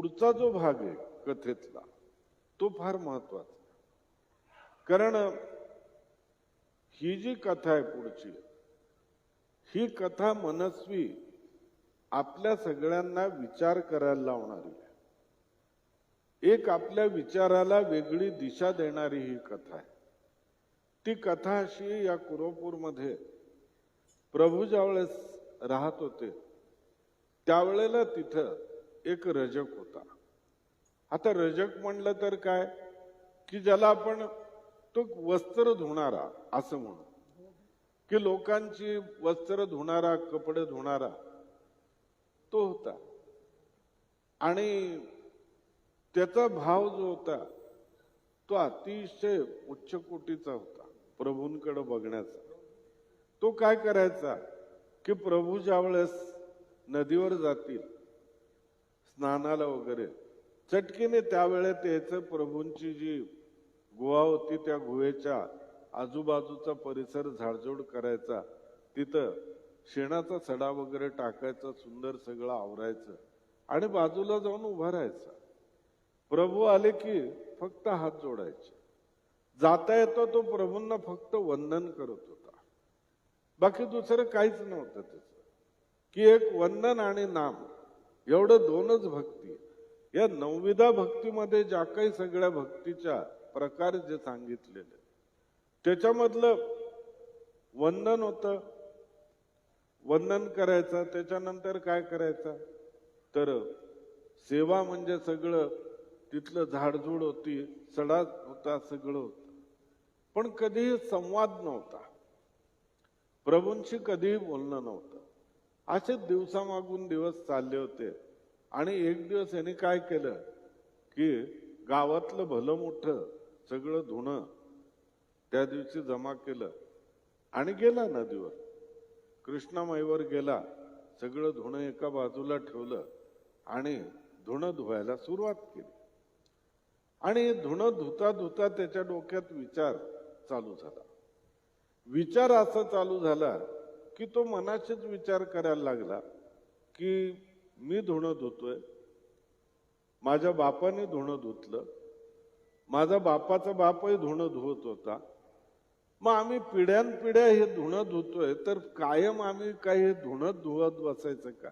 पुढचा जो भाग आहे कथेतला तो फार महत्त्वाचा कारण ही जी कथा आहे पुढची ही कथा मनस्वी आपल्या सगळ्यांना विचार करायला लावणारी आहे. एक आपल्या विचाराला वेगळी दिशा देणारी ही कथा आहे. ती कथा अशी या कुरोपूरमध्ये प्रभू ज्यावेळेस राहत होते त्यावेळेला तिथं एक रजक होता. आता रजक म्हणलं तर काय? की ज्याला आपण तो वस्त्र धुणारा असं म्हणू. की लोकांची वस्त्र धुणारा कपडे धुणारा तो होता. आणि त्याचा भाव जो होता तो अतिशय उच्च कोटीचा होता प्रभूंकडे बघण्याचा. तो काय करायचा? की प्रभू ज्यावेळेस नदीवर जातील स्नानाला वगैरे. चटकीने त्यावेळेत यायचं प्रभूंची जी गुहा होती त्या गुहेच्या आजूबाजूचा परिसर झाडझोड करायचा. तिथं शेणाचा सडा वगैरे टाकायचा सुंदर सगळं आवरायचं आणि बाजूला जाऊन उभा राहायचा. प्रभू आले की फक्त हात जोडायचे. जाता येतो तो प्रभूंना फक्त वंदन करत होता. बाकी दुसरं काहीच नव्हतं त्याचं. की एक वंदन आणि नाम. एवढं दोनच भक्ती या नवविधा भक्तीमध्ये ज्या काही सगळ्या भक्तीच्या प्रकार जे सांगितलेले त्याच्यामधलं वंदन होतं. वंदन करायचं त्याच्यानंतर काय करायचं? तर सेवा म्हणजे सगळं तिथलं झाडझूड होती सडा होता सगळं होत. पण कधीही संवाद नव्हता. प्रभूंशी कधीही बोलणं नव्हतं. असेच दिवसामागून दिवस चालले होते. आणि एक दिवस यांनी काय केलं? की गावातलं भलं मोठं सगळं धुणं त्या दिवशी जमा केलं. आणि गेला नदीवर. कृष्णामाईवर गेला. सगळं धुणं एका बाजूला ठेवलं आणि धुणं धुवायला सुरुवात केली. आणि धुणं धुता धुता त्याच्या डोक्यात विचार चालू झाला. विचार असा चालू झाला की तो मनाशीच विचार करायला लागला की मी धुणं धुतोय माझ्या बापाने धुणं धुतलं माझा बापाचा बापही धुणं धुवत होता. मग आम्ही पिढ्यानपिढ्या हे धुणं धुतोय तर कायम आम्ही काही हे धुणं धुवत बसायचं का?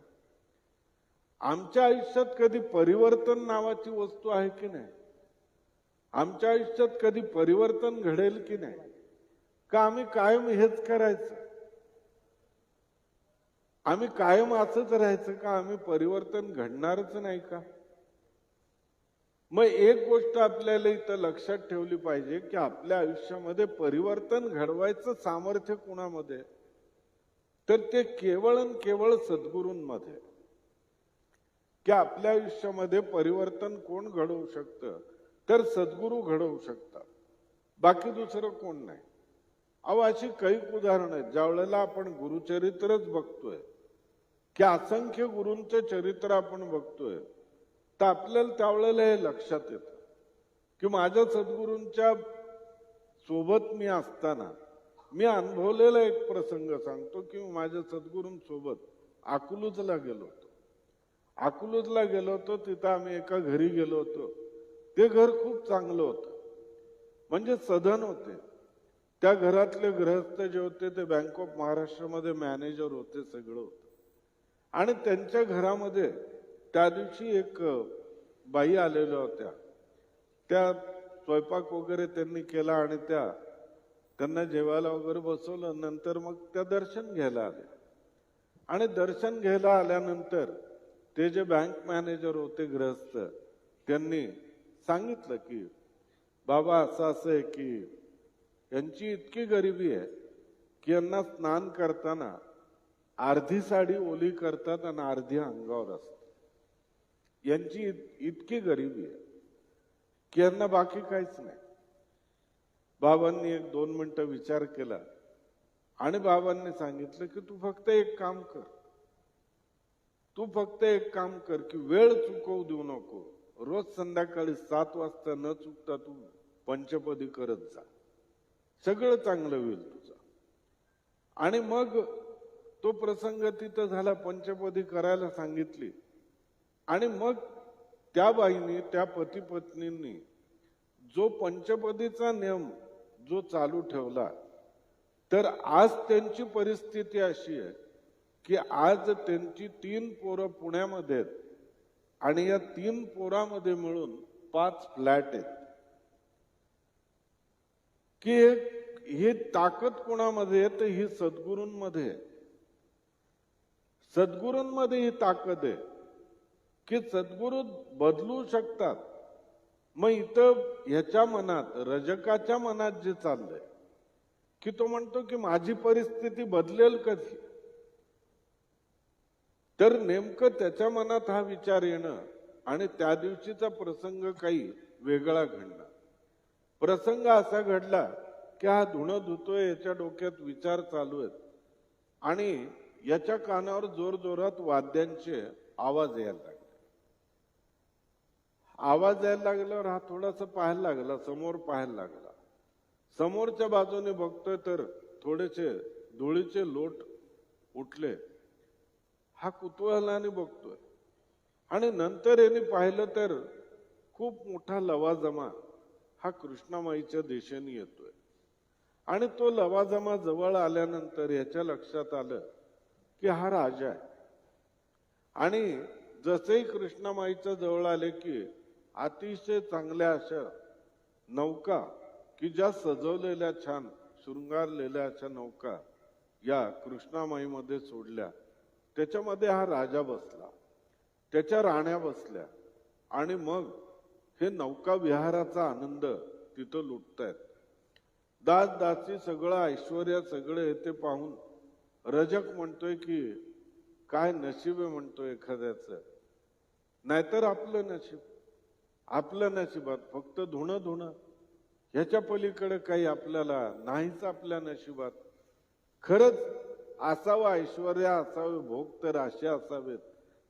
आमच्या आयुष्यात कधी परिवर्तन नावाची वस्तू आहे की नाही? आमच्या आयुष्यात कधी परिवर्तन घडेल की नाही? का आम्ही कायम हेच करायचं? आम्ही कायम असंच राहायचं का? आम्ही परिवर्तन घडणारच नाही का? मग एक गोष्ट आपल्याला इथं लक्षात ठेवली पाहिजे की आपल्या आयुष्यामध्ये परिवर्तन घडवायचं सामर्थ्य कुणामध्ये? तर ते केवळ आणि केवळ सद्गुरूंमध्ये. की आपल्या आयुष्यामध्ये परिवर्तन कोण घडवू शकतं? तर सद्गुरू घडवू शकतात. बाकी दुसरं कोण नाही? अहो अशी काही उदाहरणं आहेत. ज्या वेळेला आपण गुरुचरित्रच बघतोय की असंख्य गुरूंचं चरित्र आपण बघतोय तर आपल्याला त्यावेळेला हे लक्षात येतं की माझ्या सद्गुरूंच्या सोबत मी असताना मी अनुभवलेला एक प्रसंग सांगतो की माझ्या सद्गुरूंसोबत अकलूजला गेलो होतो. अकलूजला गेलो होतो तिथं आम्ही एका घरी गेलो होतो. ते घर खूप चांगलं होतं. म्हणजे सधन होते. त्या घरातले गृहस्थ जे होते ते बँक ऑफ महाराष्ट्रामध्ये मॅनेजर होते सगळं होतं. आणि त्यांच्या घरामध्ये त्या दिवशी एक बाई आलेल्या होत्या. त्या स्वयंपाक वगैरे त्यांनी केला आणि त्या त्यांना जेवायला वगैरे बसवलं. नंतर मग त्या दर्शन घ्यायला आले आणि दर्शन घ्यायला आल्यानंतर ते जे बँक मॅनेजर होते गृहस्थ त्यांनी सांगितलं की बाबा असं असं आहे की यांची इतकी गरिबी आहे की यांना स्नान करताना अर्धी साडी ओली करतात आणि अर्धी अंगावर असते. यांची इत- इतकी गरिबी आहे की यांना बाकी काहीच नाही. बाबांनी एक दोन मिनिटं विचार केला आणि बाबांनी सांगितलं की तू फक्त एक काम कर. तू फक्त एक काम कर की वेळ चुकवू देऊ नको. रोज संध्याकाळी सात वाजता न चुकता तू पंचपदी करत जा. सगळं चांगलं होईल तुझं. आणि मग तो प्रसंग तिथं झाला पंचपदी करायला सांगितली. आणि मग त्या बाईनी त्या पती पत्नींनी जो पंचपदीचा नियम जो चालू ठेवला तर आज त्यांची परिस्थिती अशी आहे की आज त्यांची तीन पोरं पुण्यामध्ये आहेत. आणि या तीन पोरामध्ये मिळून पाच फ्लॅट आहेत. की हे- ही ताकद कोणामध्ये आहे? तर ही सद्गुरूंमध्ये सद्गुरूंमध्ये ही ताकद आहे की सद्गुरू बदलू शकतात. मग इथं ह्याच्या मनात रजकाच्या मनात जे चाललंय की तो म्हणतो की माझी परिस्थिती बदलेल कधी? तर नेमकं त्याच्या मनात हा विचार येणं आणि त्या दिवशीचा प्रसंग काही वेगळा घडणं प्रसंग असा घडला की हा धुणं धुतोय याच्या डोक्यात विचार चालू आहेत. आणि याच्या कानावर जोर जोरात वाद्यांचे आवाज यायला लागले. आवाज यायला लागल्यावर हा थोडासा पाहायला लागला समोर पाहायला लागला. समोरच्या बाजूने बघतोय तर थोडेसे धुळीचे लोट उठले. हा कुतूहलाने बघतोय. आणि नंतर यांनी पाहिलं तर खूप मोठा लवाजमा हा कृष्णामाईच्या दिशेने येतोय. आणि तो लवाजमा जवळ आल्यानंतर याच्या लक्षात आलं की हा राजा आहे. आणि जसेही कृष्णामाईच्या जवळ आले की अतिशय चांगल्या अशा नौका की ज्या सजवलेल्या छान शृंगारलेल्या अशा नौका या कृष्णामाईमध्ये सोडल्या. त्याच्यामध्ये हा राजा बसला. त्याच्या राण्या बसल्या. आणि मग हे नौका विहाराचा आनंद तिथं लुटतायत. दास दासी सगळं ऐश्वर सगळे ते पाहून रजक म्हणतोय की काय नशीब आहे म्हणतो एखाद्याच. नाहीतर आपलं नशीब आपलं नशिबात फक्त धुणं धुणं. ह्याच्या पलीकडे काही आपल्याला नाहीच आपल्या नशिबात. खरंच असावं ऐश्वर्या असावे भोग तर असे असावेत.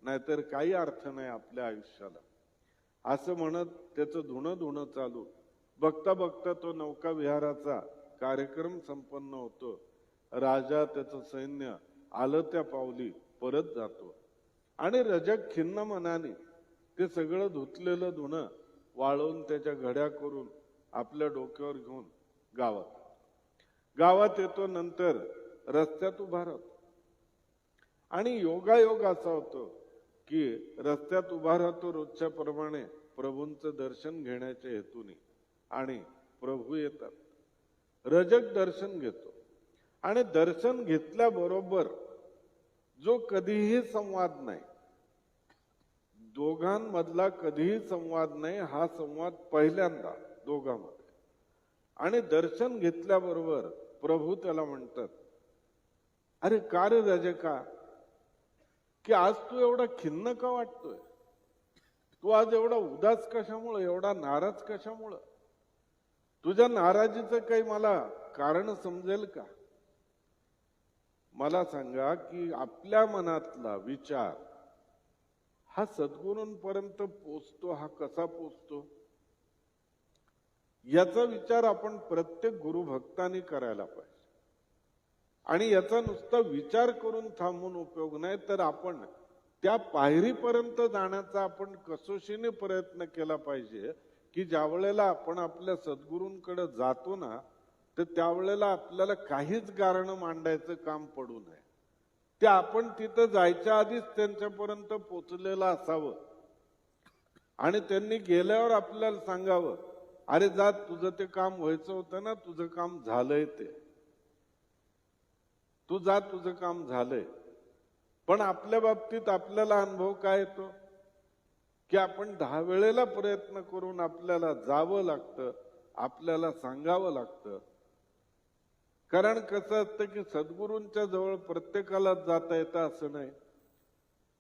नाहीतर काही अर्थ नाही आपल्या आयुष्याला. असं म्हणत त्याचं धुणं धुणं चालू. बघता बघता तो नौका विहाराचा कार्यक्रम संपन्न होतो. राजा त्याचं सैन्य आलं त्या पावली परत जातो. आणि रजक खिन्न मनाने ते सगळं धुतलेलं धुणं वाळवून त्याच्या घड्या करून आपल्या डोक्यावर घेऊन गावात. गावात येतो नंतर रस्त्यात उभा राहतो. आणि योगायोग असा होतो की रस्त्यात उभा राहतो रोजच्या प्रमाणे प्रभूंचं दर्शन घेण्याच्या हेतूने. आणि प्रभू येतात. रजक दर्शन घेतो. आणि दर्शन घेतल्याबरोबर जो कधीही संवाद नाही दोघांमधला कधीही संवाद नाही हा संवाद पहिल्यांदा दोघांमध्ये. आणि दर्शन घेतल्याबरोबर प्रभू त्याला म्हणतात अरे का रे रजका? की आज तू एवढा खिन्न का वाटतोय? तू आज एवढा उदास कशामुळं एवढा नाराज कशामुळं? तुझ्या नाराजीचं काही मला कारण समजेल का? मला सांगा की आपल्या मनातला विचार हा सद्गुरूंपर्यंत पोचतो हा कसा पोचतो? याचा विचार आपण प्रत्येक गुरुभक्तांनी करायला पाहिजे. आणि याचा नुसता विचार करून थांबून उपयोग नाही तर आपण त्या पायरीपर्यंत जाण्याचा आपण कसोशीने प्रयत्न केला पाहिजे की ज्या वेळेला आपण आपल्या सद्गुरूंकडे जातो ना तर त्यावेळेला आपल्याला काहीच गारणं मांडायचं काम पडू नये. ते आपण तिथं जायच्या आधीच त्यांच्यापर्यंत पोचलेलं असावं. आणि त्यांनी गेल्यावर आपल्याला सांगावं अरे जात तुझं ते काम व्हायचं होतं ना तुझं काम झालंय ते. तू जा तुझं काम झालंय. पण आपल्या बाबतीत आपल्याला अनुभव काय येतो? की आपण दहा वेळेला प्रयत्न करून आपल्याला जावं लागतं आपल्याला सांगावं लागतं. कारण कसं असतं की सद्गुरूंच्या जवळ प्रत्येकाला जाता येतं असं नाही.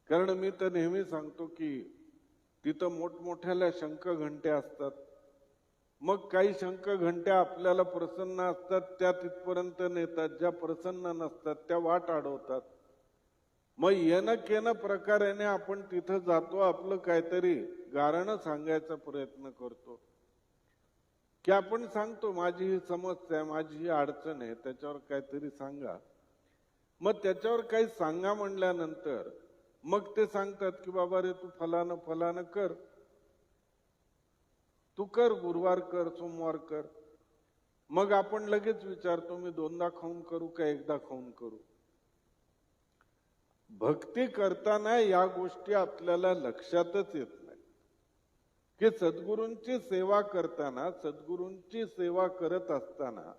कारण मी तर नेहमी सांगतो की तिथं मोठमोठ्याल्या शंख घंट्या असतात. मग काही शंख घंट्या आपल्याला प्रसन्न असतात त्या तिथपर्यंत नेतात. ज्या प्रसन्न नसतात त्या वाट अडवतात. मग येणं केनं प्रकाराने आपण तिथं जातो आपलं काहीतरी गारणं सांगायचा प्रयत्न करतो. की आपण सांगतो माझी ही समस्या आहे माझी ही अडचण आहे त्याच्यावर काहीतरी सांगा. मग त्याच्यावर काही सांगा म्हणल्यानंतर मग ते सांगतात की बाबा रे तू फलानं फलानं कर. तू कर गुरुवार कर सोमवार कर. मग आपण लगेच विचारतो मी दोनदा खाऊन करू का एकदा खाऊन करू? भक्ती करताना या गोष्टी आपल्याला लक्षातच येत नाही की सद्गुरूंची सेवा करताना सद्गुरूंची सेवा करत असताना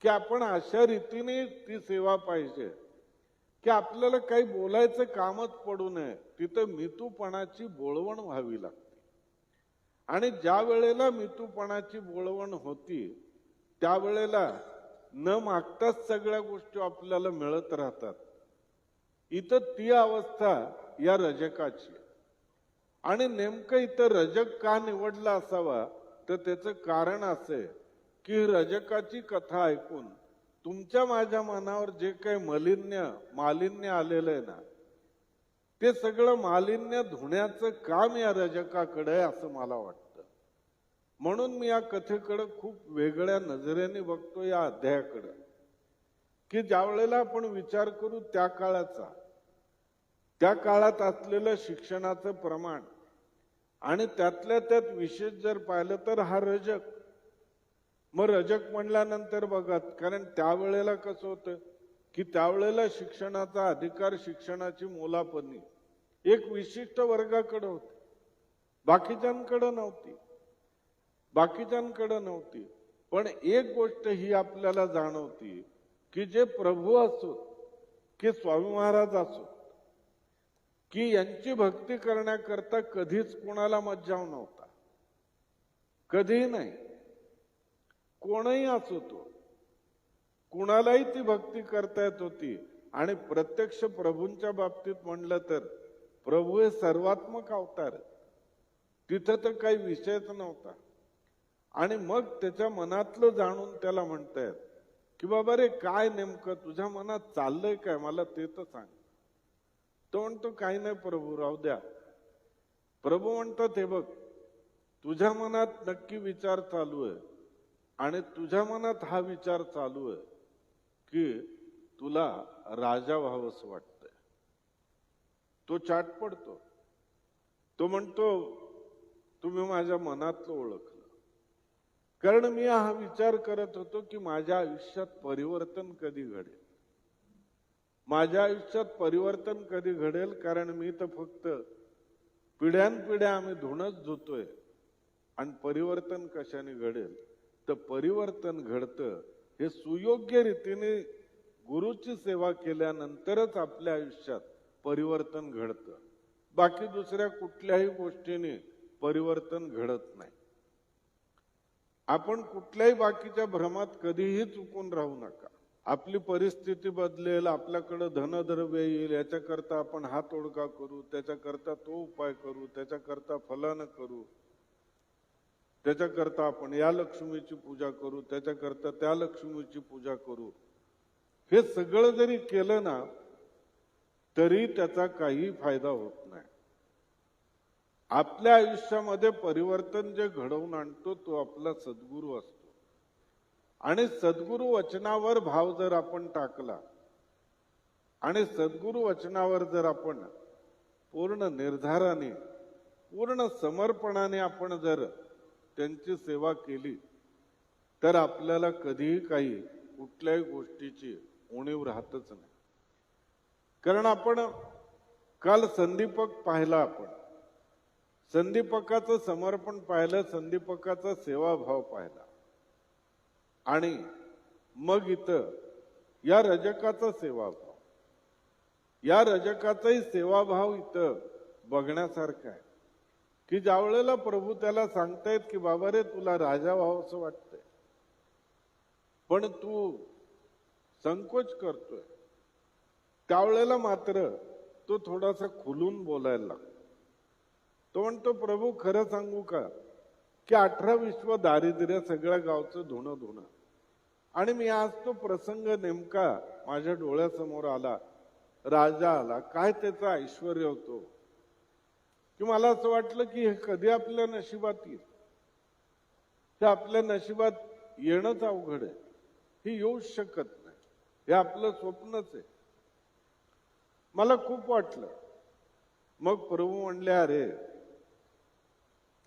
की आपण अशा रीतीने ती सेवा पाहिजे की आपल्याला काही बोलायचं कामच पडू नये तिथं मितूपणाची बोळवण व्हावी लागते. आणि ज्या वेळेला मितूपणाची बोळवण होती त्यावेळेला न मागताच सगळ्या गोष्टी आपल्याला मिळत राहतात. इथं ती अवस्था या रजकाची आणि नेमकं इथं रजक का निवडला असावा? तर त्याचं कारण असे की रजकाची कथा ऐकून तुमच्या माझ्या मनावर जे काही मलिन्य मालिन्य आलेलं आहे ना ते सगळं मालिन्य धुण्याचं काम या रजकाकडे आहे असं मला वाटतं. म्हणून मी या कथेकडं खूप वेगळ्या नजरेने बघतो या अध्यायाकडं. की ज्या वेळेला आपण विचार करू त्या काळाचा त्या काळात असलेलं शिक्षणाचं प्रमाण आणि त्यातल्या त्यात विशेष जर पाहिलं तर हा रजक. मग रजक म्हणल्यानंतर बघा कारण त्यावेळेला कसं होतं की त्यावेळेला शिक्षणाचा अधिकार शिक्षणाची मोलापणी एक विशिष्ट वर्गाकडे होती. बाकीच्यांकडं नव्हती. बाकीच्यांकडं नव्हती. पण एक गोष्ट ही आपल्याला जाणवती की जे प्रभू असो की स्वामी महाराज असोत की यांची भक्ती करण्याकरता कधीच कोणाला मज्जाव नव्हता. कधीही नाही. कोणही असो तो. कुणालाही ती भक्ती करता येत होती. आणि प्रत्यक्ष प्रभूंच्या बाबतीत म्हणलं तर प्रभू हे सर्वात्मक अवतार तिथं तर काही विषयच नव्हता. आणि मग त्याच्या मनातलं जाणून त्याला म्हणतायत की बाबा रे काय नेमकं? तुझ्या मनात चाललंय काय? मला ते तर सांग. तो म्हणतो काही नाही प्रभू राहू द्या. प्रभू म्हणतात हे बघ तुझ्या मनात नक्की विचार चालू आहे आणि तुझ्या मनात हा विचार चालू आहे की तुला राजा व्हावंस वाटतंय. तो चाट पडतो. तो म्हणतो तुम्ही माझ्या मनातलं ओळखलं. कारण मी हा विचार करत होतो की माझ्या आयुष्यात परिवर्तन कधी घडेल? माझ्या आयुष्यात परिवर्तन कधी घडेल? कारण मी तर फक्त पिढ्यानपिढ्या आम्ही धुणच धुतोय. आणि परिवर्तन कशाने घडेल? तर परिवर्तन घडतं हे सुयोग्य रीतीने गुरुची सेवा केल्यानंतरच आपल्या आयुष्यात परिवर्तन घडतं. बाकी दुसऱ्या कुठल्याही गोष्टीने परिवर्तन घडत नाही. आपण कुठल्याही बाकीच्या भ्रमात कधीही चुकून राहू नका. आपली परिस्थिती बदलेल आपल्याकडं धनद्रव्य येईल याच्याकरता आपण हा तोडगा करू त्याच्याकरता तो उपाय करू त्याच्याकरता फलानं करू त्याच्याकरता आपण या लक्ष्मीची पूजा करू त्याच्याकरता त्या लक्ष्मीची पूजा करू. हे सगळं जरी केलं ना तरी त्याचा काही फायदा होत नाही. आपल्या आयुष्यामध्ये परिवर्तन जे घडवून आणतो तो आपला सद्गुरू असतो. आणि सद्गुरू वचनावर भाव जर आपण टाकला आणि सद्गुरू वचनावर जर आपण पूर्ण निर्धाराने पूर्ण समर्पणाने आपण जर त्यांची सेवा केली तर आपल्याला कधीही काही कुठल्याही गोष्टीची उणीव राहतच नाही. कारण आपण काल संदीपक पाहिला आपण. संदीपकाचं समर्पण पाहिलं संदीपकाचा सेवाभाव पाहिला. आणि मग इथं या रजकाचा सेवाभाव. या रजकाचाही सेवाभाव इथं बघण्यासारखा आहे. की ज्या वेळेला प्रभू त्याला सांगतायत की बाबा रे तुला राजा व्हावंसं वाटतंय. पण तू संकोच करतोय. त्यावेळेला मात्र तो थोडासा खुलून बोलायला लागतो. तो म्हणतो प्रभू खरं सांगू का? की अठरा विश्व दारिद्र्य सगळ्या गावचं धुणं धुणं. आणि मी आज तो प्रसंग नेमका माझ्या डोळ्यासमोर आला राजा आला काय त्याचं ऐश्वर होतो? की मला असं वाटलं की हे कधी आपल्या नशिबात येईल? हे आपल्या नशिबात येणंच अवघड आहे. हे येऊच शकत नाही. हे आपलं स्वप्नच आहे. मला खूप वाटलं. मग प्रभू म्हणले अरे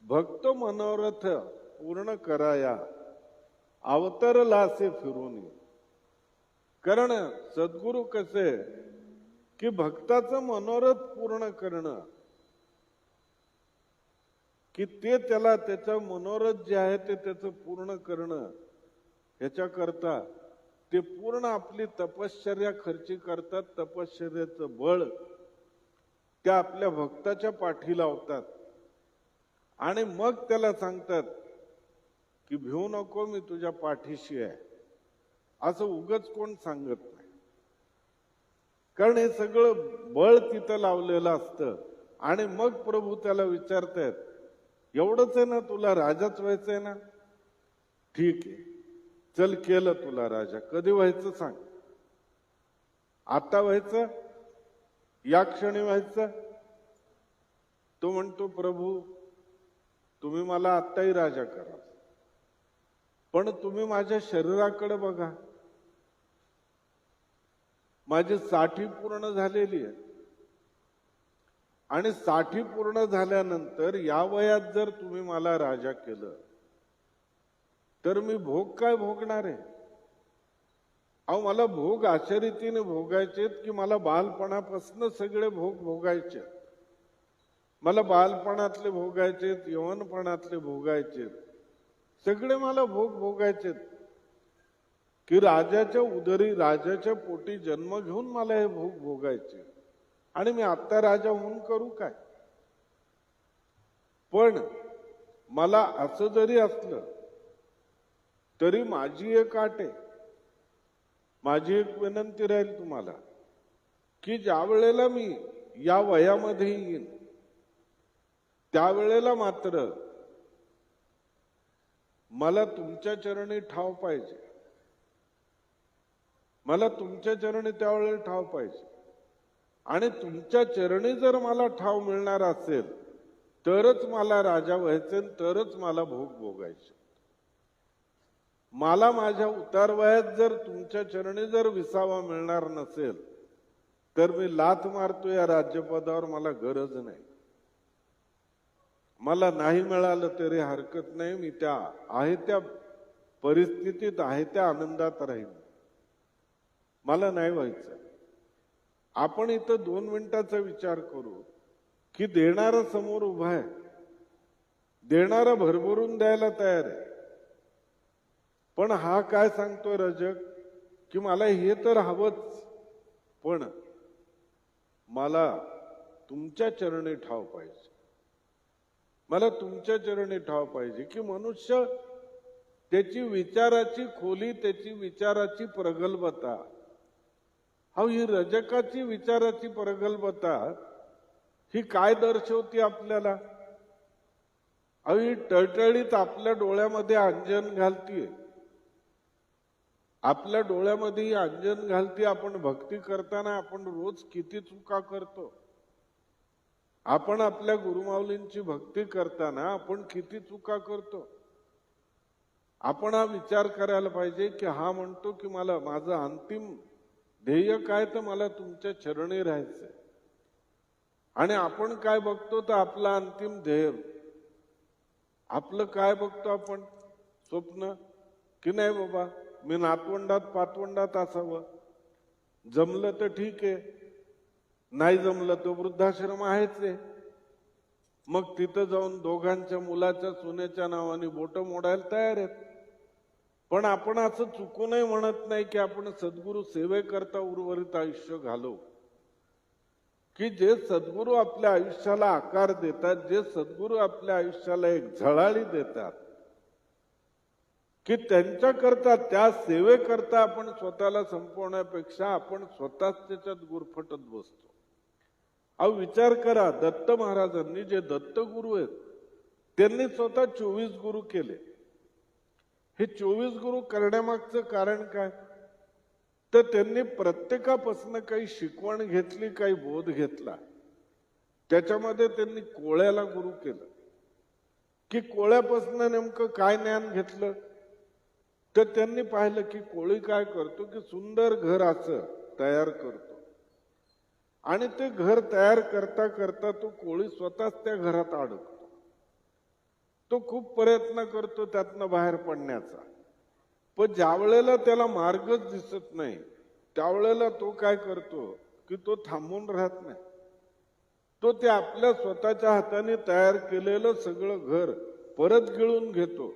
भक्त मनोरथ पूर्ण कराया अवतरलासे फिरून कारण सद्गुरू कसे की भक्ताचं मनोरथ पूर्ण करणं की ते त्याला त्याचं मनोरथ जे आहे ते त्याचं पूर्ण करणं ह्याच्याकरता ते पूर्ण आपली तपश्चर्या खर्ची करतात तपश्चर्याचं बळ त्या आपल्या भक्ताच्या पाठी लावतात. आणि मग त्याला सांगतात की भिवू नको मी तुझ्या पाठीशी आहे. असं उगच कोण सांगत नाही. कारण हे सगळं बळ तिथं लावलेलं असतं. आणि मग प्रभू त्याला विचारतायत एवढंच आहे ना तुला राजाच व्हायचंय ना? ठीक आहे. चल केलं तुला राजा. कधी व्हायचं सांग. आता व्हायचं? या क्षणी व्हायचं? तो म्हणतो प्रभू तुम्ही मला आत्ताही राजा करा. पण तुम्ही माझ्या शरीराकडे बघा. माझी साठी पूर्ण झालेली आहे. आणि साठी पूर्ण झाल्यानंतर या वयात जर तुम्ही मला राजा केलं तर मी भोग काय भोगणार आहे? अहो मला भोग अशा रीतीने भोगायचेत की मला बालपणापासून सगळे भोग भोगायचे मला बालपणातले भोगायचेत यवनपणातले भोगायचेत सगळे मला भोग भोगायचेत की राजाच्या उदरी राजाच्या पोटी जन्म घेऊन मला हे भोग भोगायचे आणि मी आत्ता राजा होऊन करू काय? पण मला असं जरी असलं तरी माझी एक आट आहे. माझी एक विनंती राहील तुम्हाला की ज्या वेळेला मी या वयामध्ये येईन त्यावेळेला मात्र मला तुमच्या चरणी ठाव पाहिजे. मला तुमच्या चरणी त्यावेळेला ठाव पाहिजे. आणि तुमच्या चरणी जर मला ठाव मिळणार असेल तरच मला राजा व्हायचे तरच मला भोग भोगायचे. मला माझ्या उतार वयात जर तुमच्या चरणी जर विसावा मिळणार नसेल तर मी लाथ मारतो या राज्यपदावर मला गरज नाही. मला नाही मिळालं तरी हरकत नाही मी त्या आहे त्या परिस्थितीत आहे त्या आनंदात राहीन. मला नाही व्हायचं. आपण इथं दोन मिनिटाचा विचार करू की देणारा समोर उभा आहे. देणारा भरभरून द्यायला तयार आहे. पण हा काय सांगतोय रजक? की मला हे तर हवंच पण मला तुमच्या चरणी ठाव पाहिजे. मला तुमच्या चरणी ठाव पाहिजे की मनुष्य त्याची विचाराची खोली त्याची विचाराची प्रगल्भता हा ही रजकाची विचाराची प्रगल्भता ही काय दर्शवते आपल्याला? अहो ही टळटळीत आपल्या डोळ्यामध्ये अंजन घालतीये. आपल्या डोळ्यामध्ये ही अंजन घालते आपण भक्ती करताना आपण रोज किती चुका करतो. आपण आपल्या गुरुमाऊलींची भक्ती करताना आपण किती चुका करतो? आपण हा विचार करायला पाहिजे की हा म्हणतो की मला माझं अंतिम ध्येय काय तर मला तुमच्या चरणी राहायचंय. आणि आपण काय बघतो तर आपलं अंतिम ध्येय. आपलं काय बघतो आपण? स्वप्न? की नाही बाबा मी नातवंडात पातवंडात असावं? जमलं तर ठीक आहे. नाही जमलं तो वृद्धाश्रम आहेच आहे. मग तिथं जाऊन दोघांच्या मुलाच्या सुनेच्या नावाने बोट मोडायला तयार आहेत. पण आपण असं चुकूनही म्हणत नाही की आपण सद्गुरू सेवेकरता उर्वरित आयुष्य घालवू की जे सद्गुरू आपल्या आयुष्याला आकार देतात जे सद्गुरू आपल्या आयुष्याला एक झळाळी देतात की त्यांच्याकरता त्या सेवेकरता आपण स्वतःला संपवण्यापेक्षा आपण स्वतःच त्याच्यात गुरफटत बसतो. अहो विचार करा दत्त महाराजांनी जे दत्त गुरु आहेत त्यांनी स्वतः चोवीस गुरु केले. हे चोवीस गुरु करण्यामागचं कारण काय? तर त्यांनी प्रत्येकापासून काही शिकवण घेतली काही बोध घेतला. त्याच्यामध्ये त्यांनी कोळ्याला गुरु केलं. की कोळ्यापासून नेमकं काय ज्ञान घेतलं? तर त्यांनी पाहिलं की कोळी काय करतो? की सुंदर घर असं तयार करतो. आणि ते घर तयार करता करता तो कोळी स्वतःच त्या घरात अडकतो. तो खूप प्रयत्न करतो त्यातनं बाहेर पडण्याचा. पण ज्या वेळेला त्याला मार्गच दिसत नाही त्यावेळेला तो काय करतो की तो थांबून राहत नाही. तो ते आपल्या स्वतःच्या हाताने तयार केलेलं सगळं घर परत गिळून घेतो.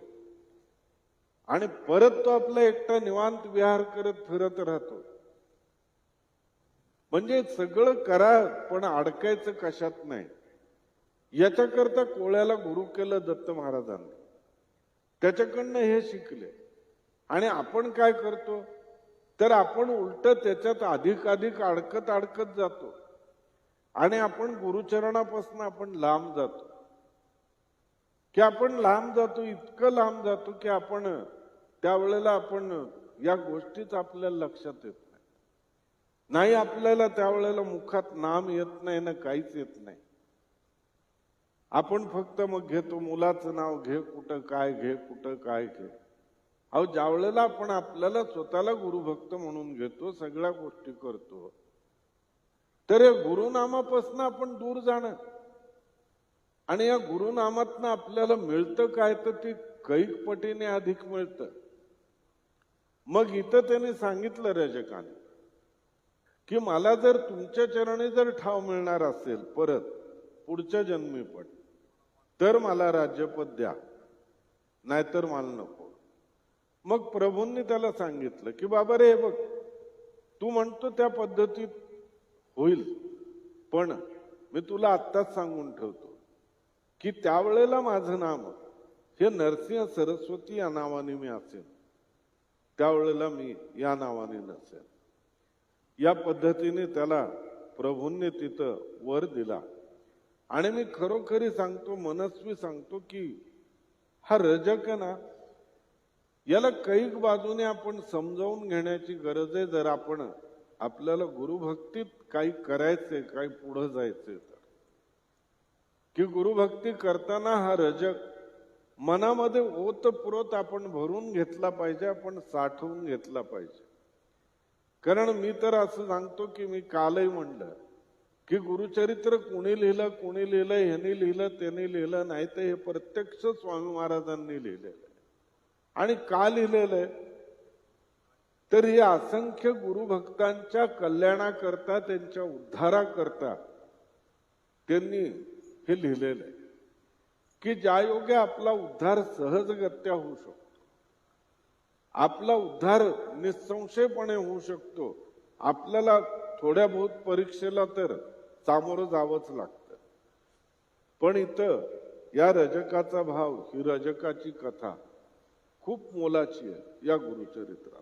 आणि परत तो आपला एकटा निवांत विहार करत फिरत राहतो. म्हणजे सगळं करा पण अडकायचं कशात नाही. याच्याकरता कोळ्याला गुरु केलं दत्त महाराजांनी. त्याच्याकडनं हे शिकले. आणि आपण काय करतो? तर आपण उलट त्याच्यात अधिक अधिक अडकत अडकत जातो. आणि आपण गुरुचरणापासून आपण लांब जातो. की आपण लांब जातो इतकं लांब जातो की आपण त्यावेळेला आपण या गोष्टीच आपल्याला लक्षात येतो. नाही आपल्याला त्यावेळेला मुखात नाम येत नाही ना काहीच येत नाही. आपण फक्त मग घेतो मुलाचं नाव घे कुठं काय घे कुठं काय घे. अहो ज्या वेळेला आपण आपल्याला स्वतःला गुरुभक्त म्हणून घेतो सगळ्या गोष्टी करतो. तर या गुरुनामापासून आपण दूर जाणं. आणि या गुरुनामातनं आपल्याला मिळतं काय तर ती कैक पटीने अधिक मिळतं. मग इथं त्यांनी सांगितलं रजकाने की मला जर तुमच्या चरणी जर ठाव मिळणार असेल परत पुढच्या जन्मी पण तर मला राज्यपद द्या नाहीतर मला नको. मग प्रभूंनी त्याला सांगितलं की बाबा रे बघ तू म्हणतो त्या पद्धतीत होईल पण मी तुला आत्ताच सांगून ठेवतो की त्यावेळेला माझं नाम हे नरसिंह सरस्वती या नावाने मी असेल त्यावेळेला मी या नावाने नसेल या पद्धतीने त्याला प्रभूंनी तिथं वर दिला. आणि मी खरोखरी सांगतो मनस्वी सांगतो की हा रजक ना याला कैक बाजूने आपण समजावून घेण्याची गरज आहे. जर आपण आपल्याला गुरुभक्तीत काही करायचंय काही पुढं जायचंय तर. की गुरुभक्ती करताना हा रजक मनामध्ये ओतप्रोत आपण भरून घेतला पाहिजे आपण साठवून घेतला पाहिजे. कारण मी तर असं सांगतो की मी कालही म्हणलं की गुरुचरित्र कुणी लिहिलं कुणी लिहिलं ह्यानी लिहिलं त्याने लिहिलं नाही तर हे प्रत्यक्ष स्वामी महाराजांनी लिहिलेलं आहे. आणि का लिहिलेलं आहे? तर हे असंख्य गुरुभक्तांच्या कल्याणाकरता त्यांच्या उद्धाराकरता त्यांनी हे लिहिलेलं आहे. की ज्यायोगे आपला उद्धार सहजगत्या होऊ शकतो. आपला उद्धार निसंशयपणे होऊ शकतो. आपल्याला थोड्या बहुत परीक्षेला तर सामोरं जावंच लागतं. पण इथं या रजकाचा भाव ही रजकाची कथा खूप मोलाची आहे या गुरुचरित्रात.